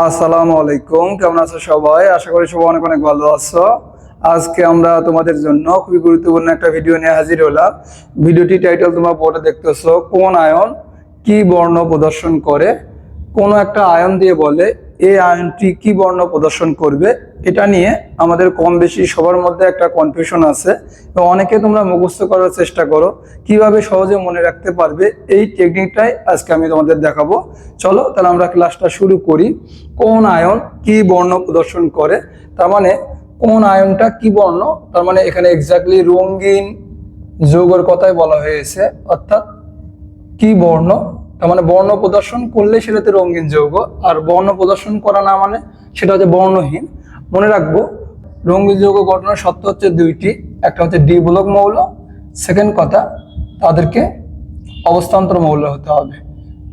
আসসালামু আলাইকুম, কেমন আছো সবাই? আশা করি সবাই অনেক অনেক ভালো আছো। আজকে আমরা তোমাদের জন্য খুবই গুরুত্বপূর্ণ একটা ভিডিও নিয়ে হাজির হলাম। ভিডিওটি টাইটেল তোমরা বোর্ডে দেখতেছো, কোন আয়ন কি বর্ণ প্রদর্শন করে? কোন একটা আয়ন দিয়ে বলে এই আয়নটি কি বর্ণ প্রদর্শন করবে, এটা নিয়ে আমাদের কম বেশি সবার মধ্যে একটা কনফিউশন আছে। এবং অনেকে তোমরা মুখস্থ করার চেষ্টা করো, কীভাবে সহজে মনে রাখতে পারবে, এই টেকনিকটাই আজকে আমি তোমাদের দেখাবো। চলো, তাহলে আমরা ক্লাসটা শুরু করি। কোন আয়ন কি বর্ণ প্রদর্শন করে? তার মানে কোন আয়নটা কি বর্ণ? তার মানে এখানে এক্স্যাক্টলি রঙিন যৌগের কথাই বলা হয়েছে, অর্থাৎ কি বর্ণ? তার মানে বর্ণ প্রদর্শন করলে সেটাতে রঙিন যৌগ, আর বর্ণ প্রদর্শন করা না মানে সেটা হচ্ছে বর্ণহীন। মনে রাখব, রঙিন যৌগ গঠনের সত্য হচ্ছে দুইটি, একটা হচ্ছে ডিবলক মৌল সেকেন্ড কথা তাদেরকে অবস্থান্তর মৌল হতে হবে।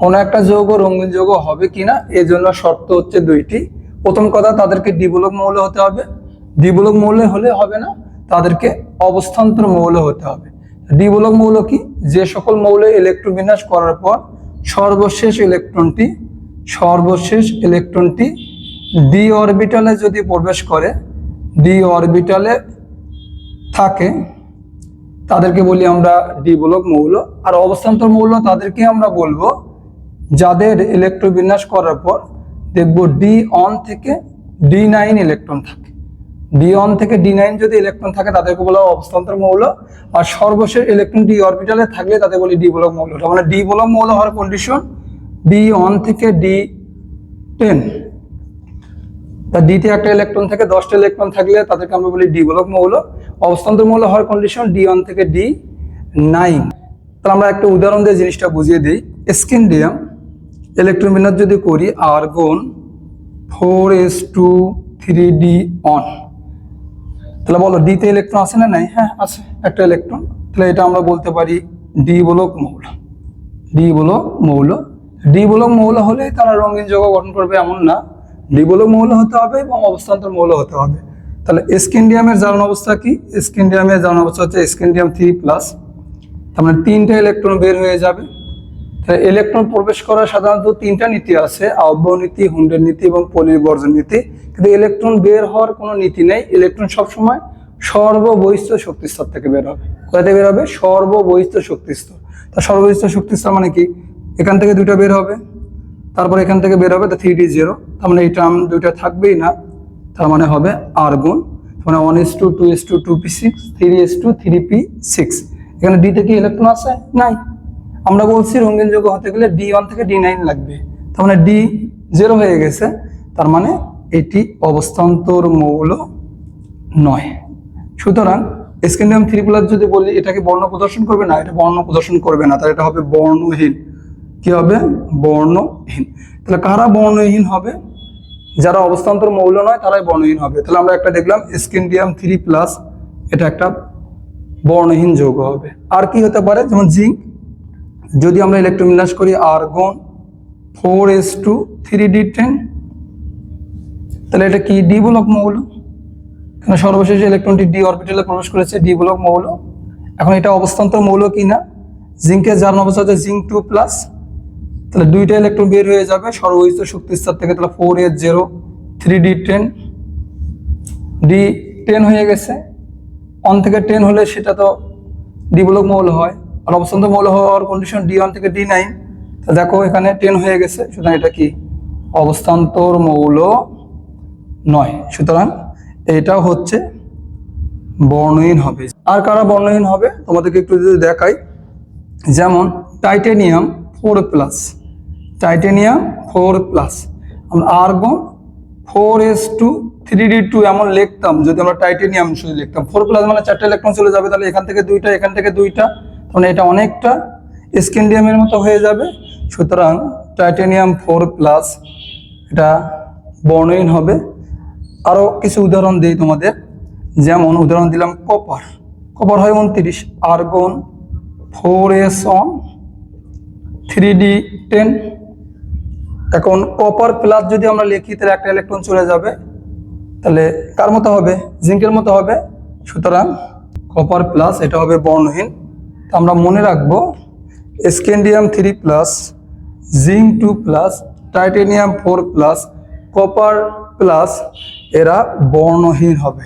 কোনো একটা যৌগ রঙিন যৌগ হবে কিনা, এর জন্য শর্ত হচ্ছে দুইটি। প্রথম কথা তাদেরকে ডিবলক মৌল হতে হবে। ডিবলক মৌল হলে হবে না, তাদেরকে অবস্থান্তর মৌল হতে হবে। ডিবলক মৌল কি? যে সকল মৌলে ইলেকট্রোবিন্যাস করার পর সর্বশেষ ইলেকট্রনটি সর্বশেষ ইলেকট্রনটি ডি অরবিটালে যদি প্রবেশ করে ডি অরবিটালে থাকে, তাদেরকে বলি আমরা ডিবলক মৌল। আর অবস্থান্তর মৌল তাদেরকে আমরা বলব যাদের ইলেকট্রন বিন্যাস করার পর দেখব ডি অন থেকে ডি নাইন ইলেকট্রন থাকে। ডি অন থেকে ডি নাইন যদি ইলেকট্রন থাকে, তাদেরকে বলা হয় অবস্থান্তর মৌল। আর সর্বশেষ ইলেকট্রন ডি অরবিটালে থাকলে তাদের বলি ডি বলক মৌল। মানে ডি বলক মৌল হওয়ার কন্ডিশন ডি অন থেকে ডি টেন তা ডিতে একটা ইলেকট্রন থেকে, দশটা ইলেকট্রন থাকলে তাদেরকে আমরা বলি ডি বলক মৌল। অবস্থান্তর মৌল হওয়ার কন্ডিশন ডি ওয়ান থেকে ডি নাইন তাহলে আমরা একটা উদাহরণ দিয়ে জিনিসটা বুঝিয়ে দিই। স্কিনডিয়াম ইলেকট্রন বিন্যাস যদি করি argon four s two three d one তাহলে বলো ডিতে ইলেকট্রন আছে না নাই? হ্যাঁ আছে। একটা ইলেকট্রন তাহলে এটা আমরা বলতে পারি ডি বলক মৌল। ডি বলক মৌল। ডি বলক মৌল হলে তারা রঙিন যৌগ গঠন করবে এমন না। ডি বলক মৌল হতে হবে এবং অবস্থান্তর মৌল হতে হবে। তাহলে স্কিনডিয়ামের জারণ অবস্থা কি? স্কিনডিয়ামের জারণ অবস্থা হচ্ছে স্কিনডিয়াম থ্রি প্লাস। তার মানে তিনটা ইলেকট্রন বের হয়ে যাবে। ইলেকট্রন প্রবেশ করার সাধারণত তিনটা নীতি আছে আহ্বান নীতি হুন্ডের নীতি এবং পলিবর্জন নীতি। কিন্তু ইলেকট্রন বের হওয়ার কোনো নীতি নেই। ইলেকট্রন সবসময় সর্ববহিষ্ঠ শক্তিস্তর থেকে বের হবে। কোথা বের হবে? সর্ববহিষ্ঠ শক্তিস্তর। তা সর্ববহিষ্ঠ শক্তিস্তর মানে কি? এখান থেকে দুইটা বের হবে, তারপর এখান থেকে বের হবে, তা থ্রি ডি জিরো তার মানে এই টার্ম দুইটা থাকবেই না। তার মানে হবে আর গুণ মানে one s two two s two two p six three s two three p six এখানে ডি থেকে ইলেকট্রন আছে? নাই। আমরা বলছি রঙিন যৌগ হতে গেলে ডি ওয়ান থেকে ডি নাইন লাগবে। তার মানে ডি জিরো হয়ে গেছে, তার মানে এটি অবস্থান্তর মৌল নয়। সুতরাং স্ক্যান্ডিয়াম থ্রি প্লাস যদি বলি, এটাকে বর্ণ প্রদর্শন করবে না, এটা বর্ণ প্রদর্শন করবে না, তাহলে এটা হবে বর্ণহীন। কি হবে? বর্ণহীন। তাহলে কারা বর্ণহীন হবে? যারা অবস্থান্তর মৌল নয়, তারাই বর্ণহীন হবে। তাহলে আমরা একটা দেখলাম স্ক্যান্ডিয়াম থ্রি প্লাস এটা একটা বর্ণহীন যৌগ হবে। আর কি হতে পারে? যেমন জিঙ্ক যদি আমরা ইলেকট্রোবিন্যাস করি argon four s two three d ten তাহলে এটা কি? ডি ব্লক মৌল। কেন? সর্বশেষ ইলেকট্রনটি ডি অরবিটালে প্রবেশ করেছে ডি ব্লক মৌল। এখন এটা অবস্থান্তর মৌল কি না জিঙ্কের যার অবস্থা হচ্ছে জিঙ্ক টু প্লাস তাহলে দুইটা ইলেকট্রন বের হয়ে যাবে সর্বহিত শক্তি স্তর থেকে। তাহলে four s zero three d ten d ten হয়ে গেছে। অন থেকে টেন হলে সেটা তো ডি ব্লক মৌল হয়। আর অবস্থান্ত মৌল হওয়ার কন্ডিশন ডি ওয়ান থেকে ডি নাইন দেখো এখানে টেন হয়ে গেছে, সুতরাং এটা কি? অবস্থান্তর মৌল নয়। সুতরাং এটা হচ্ছে বর্ণহীন হবে। আর কারা বর্ণহীন হবে? তোমাদেরকে একটু যদি দেখাই, যেমন titanium four plus titanium four plus আমরা argon four s two three d two এমন লিখতাম, যদি আমরা টাইটেনিয়াম শুধু লিখতাম। ফোর প্লাস মানে চারটে ইলেকট্রন চলে যাবে, তাহলে এখান থেকে দুইটা, এখান থেকে দুইটা মানে এটা অনেকটা স্ক্যান্ডিয়ামের মতো হয়ে যাবে। সুতরাং টাইটেনিয়াম ফোর প্লাস এটা বর্ণহীন হবে। আরও কিছু উদাহরণ দিই তোমাদের। যেমন উদাহরণ দিলাম কপার কপার হয় উনত্রিশ argon four s one three d ten এখন কপার প্লাস যদি আমরা লিখি, তাহলে একটা ইলেকট্রন চলে যাবে। তাহলে কার মতো হবে? জিঙ্কের মতো হবে। সুতরাং কপার প্লাস এটা হবে বর্ণহীন। আমরা মনে রাখব scandium three plus zinc two plus titanium four plus copper plus এরা বর্ণহীন হবে।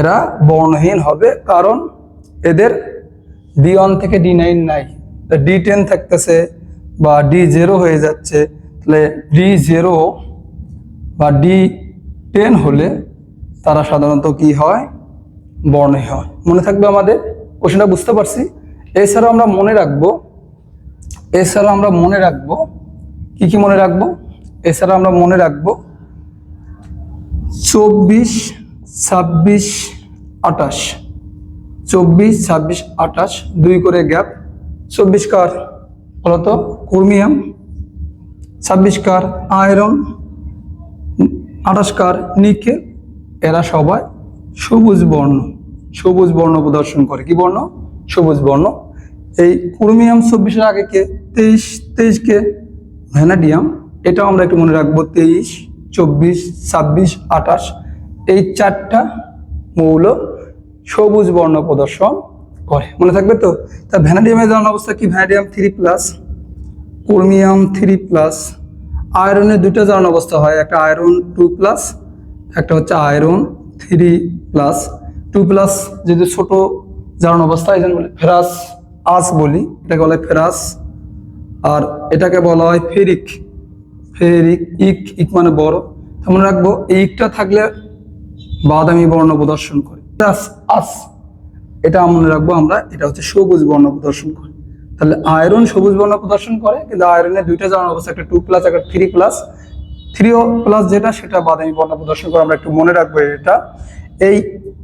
এরা বর্ণহীন হবে কারণ এদের ডি ওয়ান থেকে ডি নাইন নাই। ডি টেন থাকতেছে বা ডি জিরো হয়ে যাচ্ছে, তাহলে ডি জিরো বা ডি টেন হলে তারা সাধারণত কি হয়? বর্ণে হয়। মনে থাকবে আমাদের? কোশ্চেনটা বুঝতে পারছি? এছাড়াও আমরা মনে রাখব এছাড়া আমরা মনে রাখব, কি কি মনে রাখব? এছাড়া আমরা মনে রাখব, চব্বিশ, ছাব্বিশ আটাশ চব্বিশ, ছাব্বিশ আটাশ দুই করে গ্যাপ। চব্বিশ কার? বলতো ক্রোমিয়াম। ছাব্বিশ কার? আয়রন। আঠাশ কার? নিকেল। এরা সবাই সবুজ বর্ণ। সবুজ বর্ণ প্রদর্শন করে। কি বর্ণ? সবুজ বর্ণ। এই ক্রোমিয়াম চব্বিশের আগে কে তেইশ তেইশ কে ভ্যানাডিয়াম, এটাও আমরা একটু মনে রাখব তেইশ, চব্বিশ, ছাব্বিশ, আঠাশ। এই চারটা মৌল সবুজ বর্ণ প্রদর্শন করে। মনে থাকবে তো? তা ভ্যানাডিয়ামের জানার অবস্থা কি? Vanadium three plus, chromium three plus আয়রনের দুটো জারণ অবস্থা হয়। একটা আয়রন টু প্লাস, একটা হচ্ছে iron three plus. Two plus যদি ছোট জারণ অবস্থা, এই জন্য বলে ফেরাস আস বলি, এটাকে বলা হয় ফেরাস। আর এটাকে বলা হয় ফেরিক। ফেরিক, ইক ইক মানে বড়। তো মনে রাখব, এই ইকটা থাকলে বাদামি বর্ণ প্রদর্শন করে। প্লাস আস। এটা মনে রাখব আমরা, এটা হচ্ছে সবুজ বর্ণ প্রদর্শন করে। তাহলে আয়রন সবুজ বর্ণ প্রদর্শন করে, কিন্তু আয়রনের দুইটা জানার অবস্থা, একটা টু প্লাস একটা থ্রি প্লাস থ্রি প্লাস যেটা, সেটা বাদামি বর্ণ প্রদর্শন করে, আমরা একটু মনে রাখব এটা। এই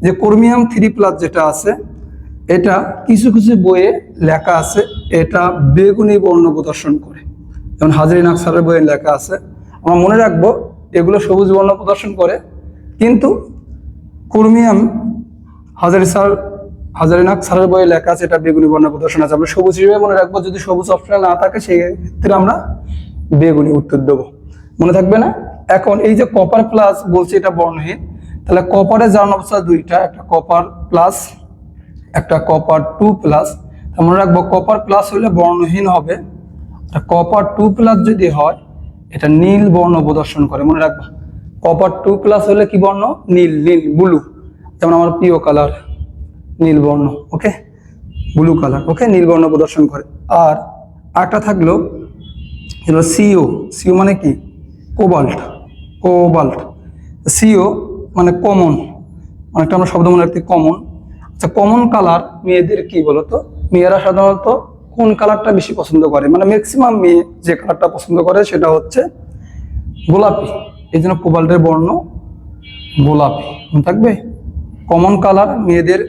যে ক্রোমিয়াম থ্রি প্লাস যেটা আছে এটা কিছু কিছু বইয়ে লেখা আছে, এটা বেগুনি বর্ণ প্রদর্শন করে। যেমন হাজারি নাকসারের বইয়ে লেখা আছে, আমরা মনে রাখব এগুলো সবুজ বর্ণ প্রদর্শন করে, কিন্তু ক্রোমিয়াম হাজারি স্যার হাজারিনাক স্যারের বইয়ে লেখা আছে, এটা বেগুনি বর্ণ প্রদর্শন আছে। আমরা সবুজ হিসেবে মনে রাখব, যদি সবুজ অপশনাল না থাকে, সেই ক্ষেত্রে আমরা বেগুনি উত্তর দেবো। মনে থাকবে না? এখন এই যে কপার প্লাস বলছি, এটা বর্ণহীন। তাহলে কপারের জারণ অবস্থা দুইটা, একটা কপার প্লাস একটা কপার টু প্লাস মনে রাখব কপার প্লাস হলে বর্ণহীন হবে। আর কপার টু প্লাস যদি হয়, এটা নীল বর্ণ প্রদর্শন করে, মনে রাখবা। কপার টু প্লাস হলে কি বর্ণ? নীল নীল ব্লু যেমন আমার প্রিয় কালার নীল বর্ণ ওকে ব্লু কালার ওকে নীল বর্ণ প্রদর্শন করে। আর একটা থাকল হলো সিও সিও মানে কি? কোবাল্ট কোবাল্ট সিও মানে কমন অনেকটা আমরা শব্দ মনে রাখতে কমন আচ্ছা কমন কালার মেয়েদের কি বলতো? মেয়েরা সাধারণত কোন কালারটা বেশি পছন্দ করে? মানে ম্যাক্সিমাম মেয়ে যে কালারটা পছন্দ করে সেটা হচ্ছে গোলাপি। এই জন্য কোবাল্টের বর্ণ গোলাপি। থাকবে? কমন কালার মেয়েদের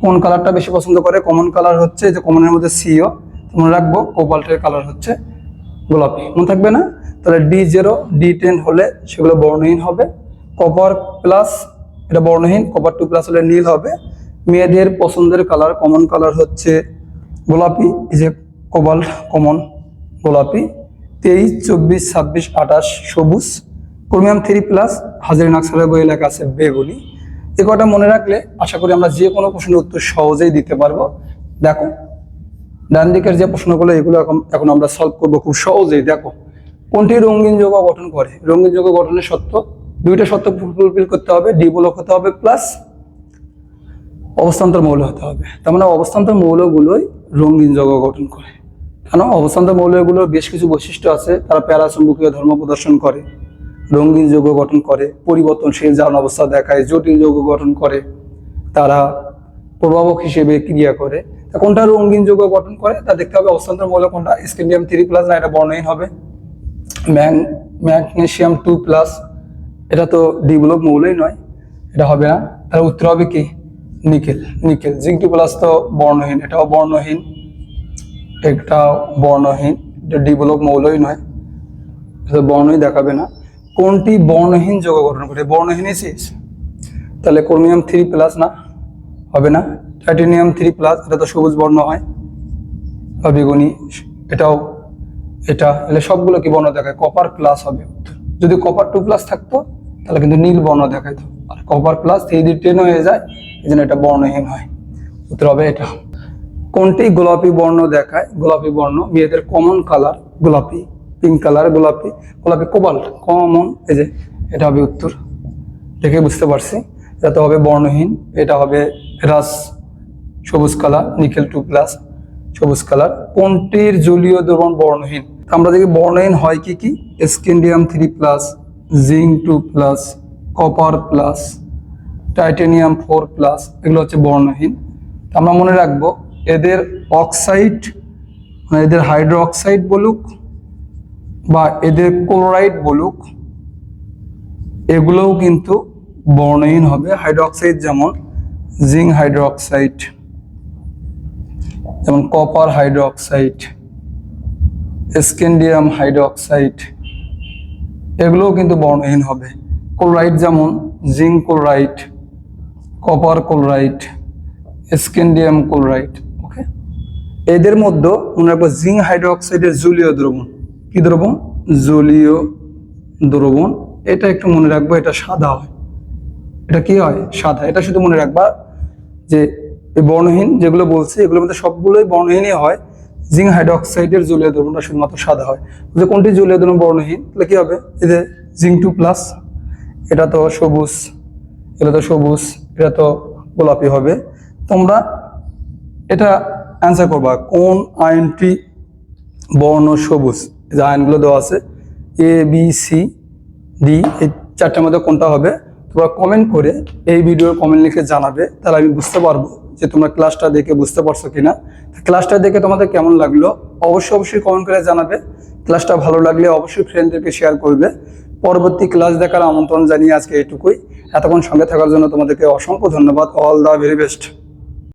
কোন কালারটা বেশি পছন্দ করে? কমন কালার হচ্ছে যে কমনের মধ্যে সিও মনে রাখব, কোবাল্টের কালার হচ্ছে গোলাপি। মনে থাকবে না? তাহলে ডি জিরো ডি টেন হলে সেগুলো বর্ণহীন হবে। কপার প্লাস এটা বর্ণহীন। কপার টু প্লাস হলে নীল হবে। মেয়েদের পছন্দের কালার কমন কালার হচ্ছে গোলাপি যে কোবাল্ট কমন গোলাপি, তেইশ, চব্বিশ, ছাব্বিশ, আঠাশ, সবুজ ক্রোমিয়াম থ্রি প্লাস হাজারি নাকসালের বই লেখা আছে বেগুনি। এ কটা মনে রাখলে আশা করি আমরা যে কোনো প্রশ্নের উত্তর সহজেই দিতে পারব। দেখো, ডান দিকের যে প্রশ্নগুলো, এগুলো এখন এখন আমরা সলভ করব খুব সহজেই। দেখো, কোনটি রঙিন যৌগ গঠন করে? রঙিন যৌগ গঠনের সত্য, দুইটা সত্য ফুলফিল করতে হবে ডি ব্লক হতে হবে প্লাস অবস্থান্তর মৌল হতে হবে। তার মানে অবস্থান্তর মৌলগুলোই রঙিন যৌগ গঠন করে। কেন? অবস্থান্তর মৌলগুলোর বেশ কিছু বৈশিষ্ট্য আছে। তারা প্যারাচুম্বকীয় ধর্ম প্রদর্শন করে, রঙিন যৌগ গঠন করে, পরিবর্তনশীল জারণ অবস্থা দেখায়, জটিল যৌগ গঠন করে, তারা প্রভাবক হিসেবে ক্রিয়া করে। তা কোনটা রঙিন যৌগ গঠন করে? তা দেখতে হবে অবস্থান্তর মৌল কোনটা? স্কেন্ডিয়াম থ্রি প্লাস না এটা বর্ণহীন হবে? ম্যাং ম্যাগনেশিয়াম টু প্লাস, এটা তো ডিভেলপ মৌলই নয়, এটা হবে না। তাহলে উত্তর হবে কি? Nickel nickel zinc two plus তো বর্ণহীন, এটাও বর্ণহীন এটাও বর্ণহীন, এটা ডিভেলপ মৌলই নয়, এটা বর্ণই দেখাবে না। কোনটি বর্ণহীন যৌগ গঠন করে? বর্ণহীনই শেষ তাহলে ক্রোমিয়াম থ্রি প্লাস না? হবে না। টাইটেনিয়াম থ্রি প্লাস এটা তো সবুজ বর্ণ হয়। বা বেগুনি এটাও, এটা এলে সবগুলো কি বর্ণ দেখায়? কপার প্লাস হবে। যদি কপার টু প্লাস থাকতো, তাহলে কিন্তু নীল বর্ণ দেখাইতো। কপার প্লাস থ্রি দিয়ে টেন হয়ে যায়, এই জন্য এটা বর্ণহীন হয়। উত্তর হবে এটা। কোনটি গোলাপি বর্ণ দেখায়? গোলাপি বর্ণ, মেয়েদের কমন কালার গোলাপি পিঙ্ক কালার গোলাপি গোলাপি কোবাল্ট কমন এই যে, এটা হবে উত্তর। দেখে বুঝতে পারছি। এটা হবে বর্ণহীন, এটা হবে রাস, সবুজ কালার নিকেল টু প্লাস সবুজ কালার কোনটির জলীয় দ্রবণ বর্ণহীন? আমরা দেখি বর্ণহীন হয় কি কি? Scandium three plus zinc two plus copper plus titanium four plus এগুলো হচ্ছে বর্ণহীন। তা আমরা মনে রাখব, এদের অক্সাইড মানে এদের হাইড্রো অক্সাইড বলুক বা এদের ক্লোরাইড বলুক, এগুলোও কিন্তু বর্ণহীন হবে। হাইড্রোক্সাইড যেমন জিঙ্ক হাইড্রোক্সাইড যেমন কপার হাইড্রোক্সাইড স্কেন্ডিয়াম হাইড্রোক্সাইড এগুলোও কিন্তু বর্ণহীন হবে। ক্লোরাইড যেমন, zinc chloride, copper chloride, scandium chloride, okay? এদের মধ্যে মনে রাখব জিঙ্ক হাইড্রোক্সাইডের জলীয় দ্রবণ। কি দ্রবণ? জলীয় দ্রবণ। এটা একটু মনে রাখব, এটা সাদা হয়। এটা কি হয়? সাদা। এটা শুধু মনে রাখবা যে বর্ণহীন যেগুলো বলছি, এগুলোর মধ্যে সবগুলোই বর্ণহীনই হয়। জিঙ্ক হাইড্রোক্সাইডের জলীয় দ্রবণটা শুধুমাত্র সাদা হয়। যে কোনটি জলীয় দ্রবণ বর্ণহীন, তাহলে কি হবে? এদের জিঙ্ক টু প্লাস এটা তো সবুজ, এটা তো সবুজ, এটা তো গোলাপি হবে। তোমরা এটা অ্যান্সার করবা, কোন আইনটি বর্ণ সবুজ? যে আইনগুলো দেওয়া আছে এ বি সি ডি এই চারটার মধ্যে কোনটা হবে? তোমরা কমেন্ট করে এই ভিডিওর কমেন্ট লিখে জানাবে, তাহলে আমি বুঝতে পারব যে তোমরা ক্লাসটা দেখে বুঝতে পারছ কিনা। ক্লাসটা দেখে তোমাদের কেমন লাগল? অবশ্যই অবশ্যই কমেন্ট করে জানাবে। ক্লাসটা ভালো লাগলে অবশ্যই ফ্রেন্ডদেরকে শেয়ার করবে। পরবর্তী ক্লাস দেখার আমন্ত্রণ জানিয়ে আজকে এইটুকুই। এতক্ষণ সঙ্গে থাকার জন্য তোমাদেরকে অসংখ্য ধন্যবাদ। All the very best